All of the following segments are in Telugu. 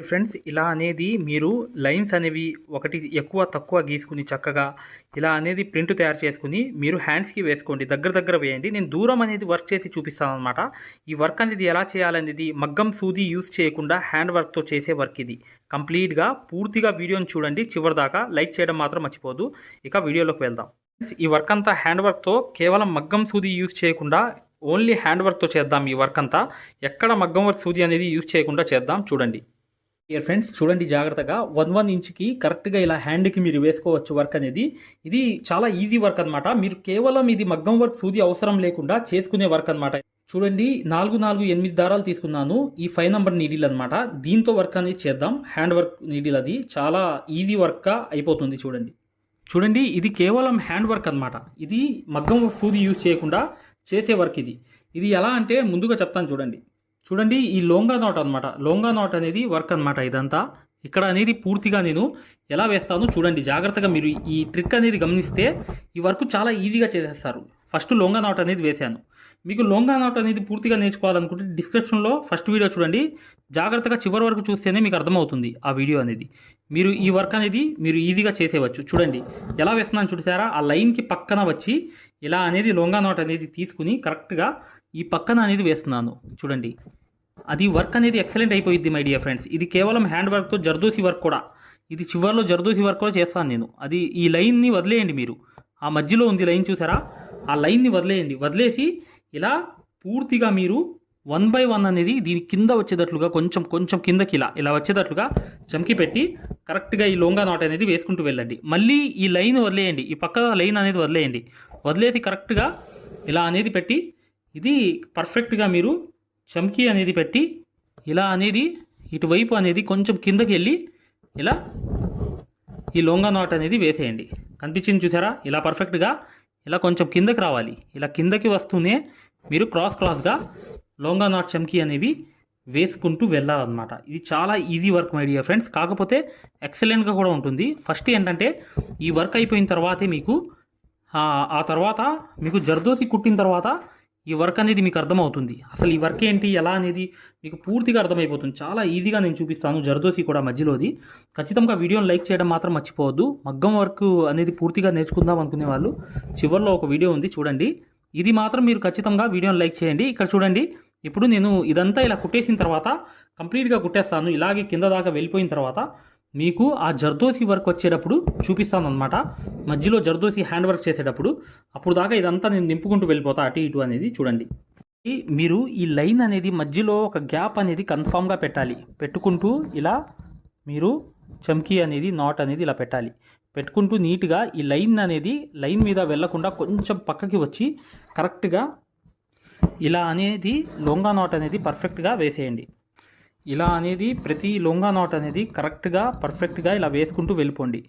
ఫ్రెండ్స్ ఇలా అనేది మీరు లైన్స్ అనేవి ఒకటి ఎక్కువ తక్కువ గీసుకుని చక్కగా ఇలా అనేది ప్రింట్ తయారు చేసుకుని మీరు హ్యాండ్స్కి వేసుకోండి. దగ్గర దగ్గర వేయండి. నేను దూరం అనేది వర్క్ చేసి చూపిస్తాను అనమాట ఈ వర్క్ అనేది ఎలా చేయాలనేది మగ్గం సూది యూస్ చేయకుండా హ్యాండ్ వర్క్తో చేసే వర్క్ ఇది. కంప్లీట్గా పూర్తిగా వీడియోని చూడండి. చివరిదాకా లైక్ చేయడం మాత్రం మర్చిపోదు ఇక వీడియోలోకి వెళ్దాం. ఈ వర్క్ అంతా హ్యాండ్ వర్క్తో కేవలం మగ్గం సూది యూజ్ చేయకుండా ఓన్లీ హ్యాండ్ వర్క్తో చేద్దాం ఈ వర్క్ అంతా. ఎక్కడ మగ్గం వర్క్ సూది అనేది యూజ్ చేయకుండా చేద్దాం. చూడండి. ఇయర్ ఫ్రెండ్స్ చూడండి జాగ్రత్తగా. వన్ వన్ ఇంచ్కి కరెక్ట్గా ఇలా హ్యాండ్కి మీరు వేసుకోవచ్చు వర్క్ అనేది. ఇది చాలా ఈజీ వర్క్ అనమాట మీరు కేవలం ఇది మగ్గం వర్క్ సూది అవసరం లేకుండా చేసుకునే వర్క్ అనమాట చూడండి నాలుగు నాలుగు ఎనిమిది దారాలు తీసుకున్నాను. ఈ ఫైవ్ నెంబర్ నీడిల్ అనమాట దీంతో వర్క్ అనేది చేద్దాం. హ్యాండ్ వర్క్ నీడిల్ అది. చాలా ఈజీ వర్క్గా అయిపోతుంది చూడండి. చూడండి ఇది కేవలం హ్యాండ్ వర్క్ అనమాట ఇది మగ్గం సూది యూజ్ చేయకుండా చేసే వర్క్ ఇది. ఇది ఎలా అంటే ముందుగా చెప్తాను చూడండి. చూడండి ఈ లోంగా నాట్ అనమాట లోంగా నాట్ అనేది వర్క్ అనమాట ఇదంతా. ఇక్కడ అనేది పూర్తిగా నేను ఎలా వేస్తానో చూడండి. జాగ్రత్తగా మీరు ఈ ట్రిక్ అనేది గమనిస్తే ఈ వర్క్ చాలా ఈజీగా చేసేస్తారు. ఫస్ట్ లోంగా నాట్ అనేది వేశాను మీకు లోంగా నాట్ అనేది పూర్తిగా నేర్చుకోవాలనుకుంటే డిస్క్రిప్షన్లో ఫస్ట్ వీడియో చూడండి. జాగ్రత్తగా చివరి వరకు చూస్తేనే మీకు అర్థమవుతుంది ఆ వీడియో అనేది. మీరు ఈ వర్క్ అనేది మీరు ఈజీగా చేసేవచ్చు చూడండి ఎలా వేస్తున్నాను చూసారా? ఆ లైన్కి పక్కన వచ్చి ఇలా అనేది లోంగా నాట్ అనేది తీసుకుని కరెక్ట్గా ఈ పక్కన అనేది వేస్తున్నాను. చూడండి. అది వర్క్ అనేది ఎక్సలెంట్ అయిపోయింది మై డియర్ ఫ్రెండ్స్. ఇది కేవలం హ్యాండ్ వర్క్తో జర్దోసి వర్క్ కూడా. ఇది చివరిలో జర్దోసి వర్క్ కూడా చేస్తాను నేను. అది ఈ లైన్ని వదిలేయండి మీరు. ఆ మధ్యలో ఉంది లైన్ చూసారా? ఆ లైన్ని వదిలేయండి. వదిలేసి ఇలా పూర్తిగా మీరు వన్ బై వన్ అనేది దీని కింద వచ్చేటట్లుగా కొంచెం కొంచెం కిందకి ఇలా ఇలా వచ్చేటట్లుగా చమ్కి పెట్టి కరెక్ట్గా ఈ లోంగా నాట్ అనేది వేసుకుంటూ వెళ్ళండి. మళ్ళీ ఈ లైన్ వదిలేయండి. ఈ పక్క లైన్ అనేది వదిలేయండి. వదిలేసి కరెక్ట్గా ఇలా అనేది పెట్టి ఇది పర్ఫెక్ట్గా మీరు చమ్కీ అనేది పెట్టి ఇలా అనేది ఇటువైపు అనేది కొంచెం కిందకి వెళ్ళి ఇలా ఈ లొంగా నాట్ అనేది వేసేయండి. కనిపించింది చూసారా? ఇలా పర్ఫెక్ట్గా ఇలా కొంచెం కిందకి రావాలి. ఇలా కిందకి వస్తూనే మీరు క్రాస్ క్రాస్గా లొంగా నాట్ చమ్కీ అనేవి వేసుకుంటూ వెళ్ళాలన్నమాట. ఇది చాలా easy work my dear friends కాకపోతే ఎక్సలెంట్గా కూడా ఉంటుంది. ఫస్ట్ ఏంటంటే ఈ వర్క్ అయిపోయిన తర్వాతే మీకు ఆ ఆ తర్వాత మీకు జర్దోసి కుట్టిన తర్వాత ఈ వర్క్ అనేది మీకు అర్థమవుతుంది. అసలు ఈ వర్క్ ఏంటి? ఎలా అనేది మీకు పూర్తిగా అర్థమైపోతుంది. చాలా ఈజీగా నేను చూపిస్తాను జర్దోసి కూడా మధ్యలోది. ఖచ్చితంగా వీడియోని లైక్ చేయడం మాత్రం మర్చిపోవద్దు. మగ్గం వర్క్ అనేది పూర్తిగా నేర్చుకుందాం అనుకునే వాళ్ళు చివరిలో ఒక వీడియో ఉంది చూడండి. ఇది మాత్రం మీరు ఖచ్చితంగా వీడియోని లైక్ చేయండి. ఇక్కడ చూడండి. ఇప్పుడు నేను ఇదంతా ఇలా కుట్టేసిన తర్వాత కంప్లీట్గా కుట్టేస్తాను. ఇలాగే కింద దాకా వెళ్ళిపోయిన తర్వాత మీకు ఆ జర్దోసి వర్క్ వచ్చేటప్పుడు చూపిస్తాను అనమాట మధ్యలో జర్దోసి హ్యాండ్ వర్క్ చేసేటప్పుడు అప్పుడు దాకా ఇదంతా నేను నింపుకుంటూ వెళ్ళిపోతా అటు ఇటు అనేది చూడండి. ఈ మీరు ఈ లైన్ అనేది మధ్యలో ఒక గ్యాప్ అనేది కన్ఫామ్గా పెట్టాలి. పెట్టుకుంటూ ఇలా మీరు చమ్కీ అనేది నాట్ అనేది ఇలా పెట్టాలి. పెట్టుకుంటూ నీట్గా ఈ లైన్ అనేది లైన్ మీద వెళ్ళకుండా కొంచెం పక్కకి వచ్చి కరెక్ట్గా ఇలా అనేది లొంగా నాట్ అనేది పర్ఫెక్ట్గా వేసేయండి. ఇలా అనేది ప్రతి లొంగా నాట్ అనేది కరెక్ట్గా పర్ఫెక్ట్గా ఇలా వేసుకుంటూ వెళ్ళిపోండి.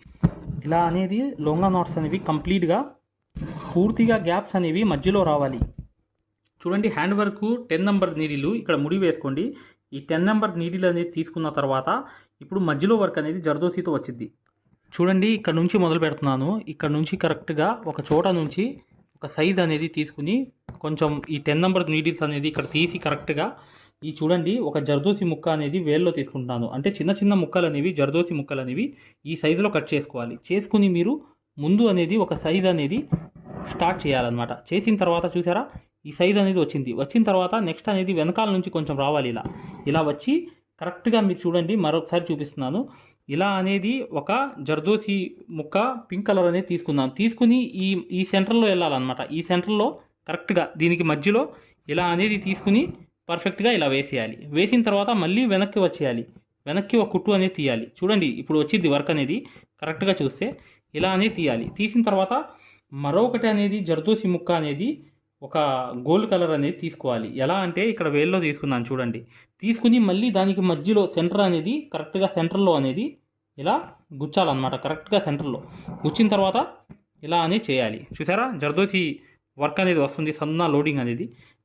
ఇలా అనేది లొంగా నాట్స్ అనేవి కంప్లీట్గా పూర్తిగా గ్యాప్స్ అనేవి మధ్యలో రావాలి. చూడండి హ్యాండ్ వర్క్ టెన్ నెంబర్ నీడిలు ఇక్కడ ముడి వేసుకోండి. ఈ టెన్ నెంబర్ నీడిల్ అనేది తీసుకున్న తర్వాత ఇప్పుడు మధ్యలో వర్క్ అనేది జర్దోసితో వచ్చింది చూడండి ఇక్కడ నుంచి మొదలు పెడుతున్నాను. ఇక్కడ నుంచి కరెక్ట్గా ఒక చోట నుంచి ఒక సైజ్ అనేది తీసుకుని కొంచెం ఈ టెన్ నెంబర్ నీడిల్స్ అనేది ఇక్కడ తీసి కరెక్ట్గా ఈ చూడండి ఒక జర్దోసి ముక్క అనేది వేల్లో తీసుకుంటున్నాను. అంటే చిన్న చిన్న ముక్కలు అనేవి జర్దోసి ముక్కలు అనేవి ఈ సైజులో కట్ చేసుకోవాలి. చేసుకుని మీరు ముందు అనేది ఒక సైజ్ అనేది స్టార్ట్ చేయాలన్నమాట. చేసిన తర్వాత చూసారా ఈ సైజ్ అనేది వచ్చింది. వచ్చిన తర్వాత నెక్స్ట్ అనేది వెనకాల నుంచి కొంచెం రావాలి ఇలా. ఇలా వచ్చి కరెక్ట్గా మీరు చూడండి మరొకసారి చూపిస్తున్నాను. ఇలా అనేది ఒక జర్దోసి ముక్క పింక్ కలర్ అనేది తీసుకున్నాను. తీసుకుని ఈ ఈ సెంటర్లో వెళ్ళాలన్నమాట. ఈ సెంటర్లో కరెక్ట్గా దీనికి మధ్యలో ఇలా అనేది తీసుకుని పర్ఫెక్ట్గా ఇలా వేసేయాలి. వేసిన తర్వాత మళ్ళీ వెనక్కి వచ్చేయాలి. వెనక్కి ఒక కుట్టు అనేది తీయాలి. చూడండి ఇప్పుడు వచ్చింది వర్క్ అనేది. కరెక్ట్గా చూస్తే ఇలా అనేది తీయాలి. తీసిన తర్వాత మరొకటి అనేది జర్దోసి ముక్క అనేది ఒక గోల్డ్ కలర్ అనేది తీసుకోవాలి. ఎలా అంటే ఇక్కడ వేల్లో తీసుకున్నాను చూడండి. తీసుకుని మళ్ళీ దానికి మధ్యలో సెంటర్ అనేది కరెక్ట్గా సెంటర్లో అనేది ఇలా గుచ్చాలన్నమాట. కరెక్ట్గా సెంటర్లో గుచ్చిన తర్వాత ఇలా అనేది చేయాలి. చూసారా? జర్దోసి వర్క్ అనేది వస్తుంది. సన్న లోడింగ్ అనేది.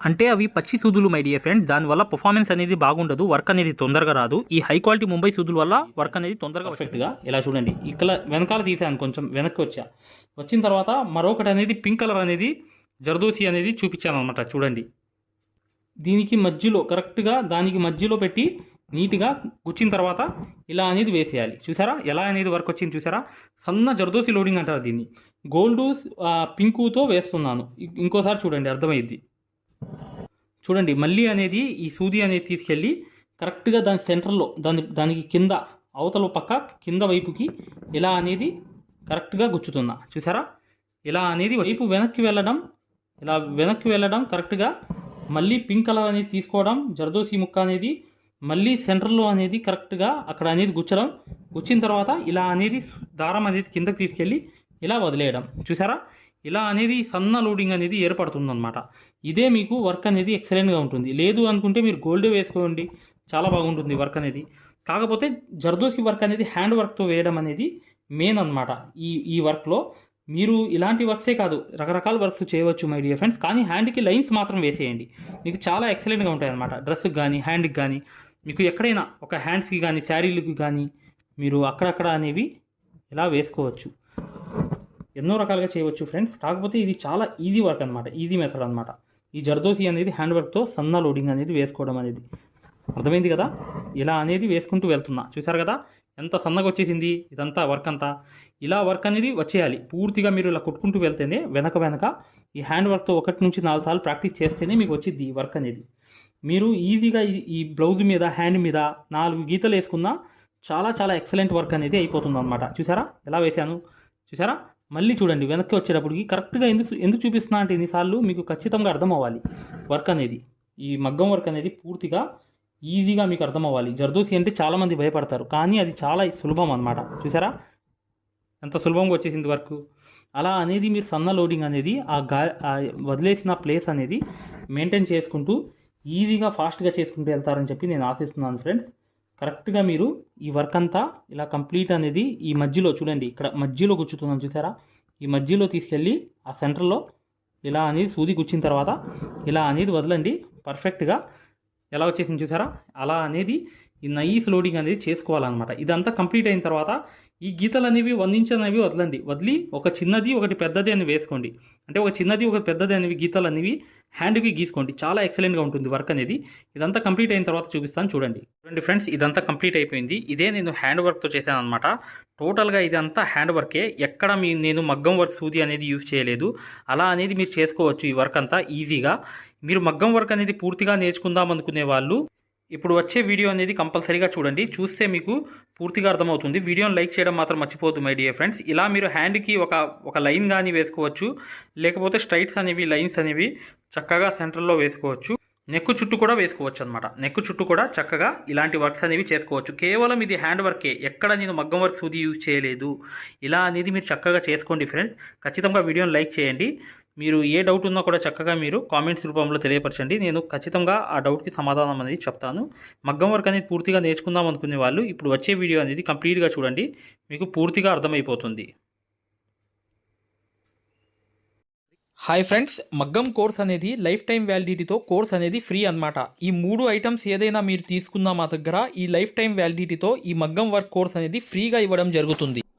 అంటే అవి పచ్చి సూదులు మై డియర్ ఫ్రెండ్స్ దానివల్ల పర్ఫార్మెన్స్ అనేది బాగుండదు వర్క్ అనేది తొందరగా రాదు. ఈ హై క్వాలిటీ ముంబై సూదుల వల్ల వర్క్ అనేది తొందరగా పర్ఫెక్ట్గా ఇలా చూడండి. ఇక్కడ వెనకాల తీసాను కొంచెం వెనక్కి వచ్చా. వచ్చిన తర్వాత మరొకటి అనేది పింక్ కలర్ అనేది జర్దోసి అనేది చూపించాను అనమాట చూడండి. దీనికి మధ్యలో కరెక్ట్గా దానికి మధ్యలో పెట్టి నీట్గా గుచ్చిన తర్వాత ఇలా అనేది వేసేయాలి. చూసారా? ఎలా అనేది వర్క్ వచ్చింది చూసారా? సన్న జర్దోసి లోడింగ్ అంటారు దీన్ని. గోల్డ్ పింకుతో వేస్తున్నాను. ఇంకోసారి చూడండి అర్థమైద్ది చూడండి మళ్ళీ అనేది ఈ సూది అనేది తీసుకెళ్ళి కరెక్ట్గా దాని సెంటర్లో దాని దానికి కింద అవతల పక్క కింద వైపుకి ఇలా అనేది కరెక్ట్గా గుచ్చుతున్నా చూసారా? ఇలా అనేది వైపు వెనక్కి వెళ్ళడం ఇలా వెనక్కి వెళ్ళడం కరెక్ట్గా మళ్ళీ పింక్ కలర్ అనేది తీసుకోవడం జర్దోసి ముక్క అనేది మళ్ళీ సెంటర్లో అనేది కరెక్ట్గా అక్కడ అనేది గుచ్చడం గుచ్చిన తర్వాత ఇలా అనేది దారం అనేది కిందకి తీసుకెళ్ళి ఇలా వదిలేయడం. చూసారా? ఇలా అనేది సన్న లోడింగ్ అనేది ఏర్పడుతుందన్నమాట. ఇదే మీకు వర్క్ అనేది ఎక్సలెంట్గా ఉంటుంది. లేదు అనుకుంటే మీరు గోల్డ్ వేసుకోండి. చాలా బాగుంటుంది వర్క్ అనేది. కాకపోతే జర్దోసి వర్క్ అనేది హ్యాండ్ వర్క్తో వేయడం అనేది మెయిన్ అన్నమాట. ఈ ఈ వర్క్లో మీరు ఇలాంటి వర్క్సే కాదు రకరకాల వర్క్స్ చేయవచ్చు మై డియర్ ఫ్రెండ్స్ కానీ హ్యాండ్కి లైన్స్ మాత్రం వేసేయండి. మీకు చాలా ఎక్సలెంట్గా ఉంటాయి అన్నమాట. డ్రెస్కి కానీ హ్యాండ్కి కానీ మీకు ఎక్కడైనా ఒక హ్యాండ్స్కి కానీ శారీలకు కానీ మీరు అక్కడక్కడ అనేవి ఇలా వేసుకోవచ్చు. ఎన్నో రకాలుగా చేయవచ్చు ఫ్రెండ్స్ కాకపోతే ఇది చాలా ఈజీ వర్క్ అనమాట ఈజీ మెథడ్ అనమాట ఈ జర్దోసి అనేది హ్యాండ్ వర్క్తో సన్న లోడింగ్ అనేది వేసుకోవడం అనేది. అర్థమైంది కదా? ఇలా అనేది వేసుకుంటూ వెళ్తున్నా. చూసారు కదా? ఎంత సన్నగా వచ్చేసింది? ఇదంతా వర్క్ అంతా. ఇలా వర్క్ అనేది వచ్చేయాలి. పూర్తిగా మీరు ఇలా కొట్టుకుంటూ వెళ్తేనే వెనక వెనక ఈ హ్యాండ్ వర్క్తో ఒకటి నుంచి నాలుగు సార్లు ప్రాక్టీస్ చేస్తేనే మీకు వచ్చింది ఈ వర్క్ అనేది. మీరు ఈజీగా ఈ- ఈ బ్లౌజ్ మీద హ్యాండ్ మీద నాలుగు గీతలు వేసుకున్నా చాలా చాలా ఎక్సలెంట్ వర్క్ అనేది అయిపోతుంది అనమాట చూసారా ఎలా వేశాను? చూసారా మళ్ళీ చూడండి వెనక్కి వచ్చేటప్పటికి కరెక్ట్గా ఎందుకు ఎందుకు చూపిస్తున్నా అంటే ఎన్నిసార్లు మీకు ఖచ్చితంగా అర్థం అవ్వాలి వర్క్ అనేది. ఈ మగ్గం వర్క్ అనేది పూర్తిగా ఈజీగా మీకు అర్థం అవ్వాలి జర్దోసి అంటే చాలామంది భయపడతారు కానీ అది చాలా సులభం అనమాట చూసారా? ఎంత సులభంగా వచ్చేసింది వర్క్. అలా అనేది మీరు సన్న లోడింగ్ అనేది ఆ గా వదిలేసిన ప్లేస్ అనేది మెయింటైన్ చేసుకుంటూ ఈజీగా ఫాస్ట్గా చేసుకుంటూ వెళ్తారని చెప్పి నేను ఆశిస్తున్నాను ఫ్రెండ్స్. కరెక్ట్గా మీరు ఈ వర్క్ అంతా ఇలా కంప్లీట్ అనేది ఈ మధ్యలో చూడండి ఇక్కడ మధ్యలో గుచ్చుతుందని చూసారా? ఈ మధ్యలో తీసుకెళ్ళి ఆ సెంటర్లో ఇలా అనేది సూది గుచ్చిన తర్వాత ఇలా అనేది వదలండి పర్ఫెక్ట్గా ఎలా వచ్చేసింది చూసారా? అలా అనేది ఈ నైస్ లోడింగ్ అనేది చేసుకోవాలన్నమాట. ఇదంతా కంప్లీట్ అయిన తర్వాత ఈ గీతలు అనేవి వన్ ఇంచ్ అనేవి వదలండి. వదిలి ఒక చిన్నది ఒకటి పెద్దది అని వేసుకోండి. అంటే ఒక చిన్నది ఒక పెద్దది అనేవి గీతలు అనేవి హ్యాండ్కి గీసుకోండి. చాలా ఎక్సలెంట్గా ఉంటుంది వర్క్ అనేది. ఇదంతా కంప్లీట్ అయిన తర్వాత చూపిస్తాను చూడండి. చూడండి ఫ్రెండ్స్ ఇదంతా కంప్లీట్ అయిపోయింది. ఇదే నేను హ్యాండ్ వర్క్తో చేశాను అనమాట టోటల్గా ఇదంతా హ్యాండ్ వర్కే. ఎక్కడ మీ నేను మగ్గం వర్క్ సూది అనేది యూజ్ చేయలేదు. అలా అనేది మీరు చేసుకోవచ్చు ఈ వర్క్ అంతా ఈజీగా. మీరు మగ్గం వర్క్ అనేది పూర్తిగా నేర్చుకుందాం అనుకునే వాళ్ళు ఇప్పుడు వచ్చే వీడియో అనేది కంపల్సరీగా చూడండి. చూస్తే మీకు పూర్తిగా అర్థమవుతుంది. వీడియోని లైక్ చేయడం మాత్రం మర్చిపోవద్దు మై డియర్ ఫ్రెండ్స్ ఇలా మీరు హ్యాండ్కి ఒక ఒక లైన్ కానీ వేసుకోవచ్చు. లేకపోతే స్ట్రైట్స్ అనేవి లైన్స్ అనేవి చక్కగా సెంటర్లో వేసుకోవచ్చు. నెక్ చుట్టూ కూడా వేసుకోవచ్చు అనమాట నెక్ చుట్టూ కూడా చక్కగా ఇలాంటి వర్క్స్ అనేవి చేసుకోవచ్చు. కేవలం ఇది హ్యాండ్ వర్కే ఎక్కడ నేను మగ్గం వర్క్ సూది యూజ్ చేయలేదు. ఇలా అనేది మీరు చక్కగా చేసుకోండి ఫ్రెండ్స్ ఖచ్చితంగా వీడియోని లైక్ చేయండి. మీరు ఏ డౌట్ ఉన్నా కూడా చక్కగా మీరు కామెంట్స్ రూపంలో తెలియపరచండి. నేను ఖచ్చితంగా ఆ డౌట్కి సమాధానం అనేది చెప్తాను. మగ్గం వర్క్ అనేది పూర్తిగా నేర్చుకుందాం అనుకునే వాళ్ళు ఇప్పుడు వచ్చే వీడియో అనేది కంప్లీట్గా చూడండి. మీకు పూర్తిగా అర్థమైపోతుంది. హాయ్ ఫ్రెండ్స్ మగ్గం కోర్స్ అనేది లైఫ్ టైం వ్యాలిడిటీతో కోర్స్ అనేది ఫ్రీ అన్నమాట. ఈ మూడు ఐటమ్స్ ఏదైనా మీరు తీసుకున్నా మా దగ్గర ఈ లైఫ్ టైం వ్యాలిడిటీతో ఈ మగ్గం వర్క్ కోర్స్ అనేది ఫ్రీగా ఇవ్వడం జరుగుతుంది.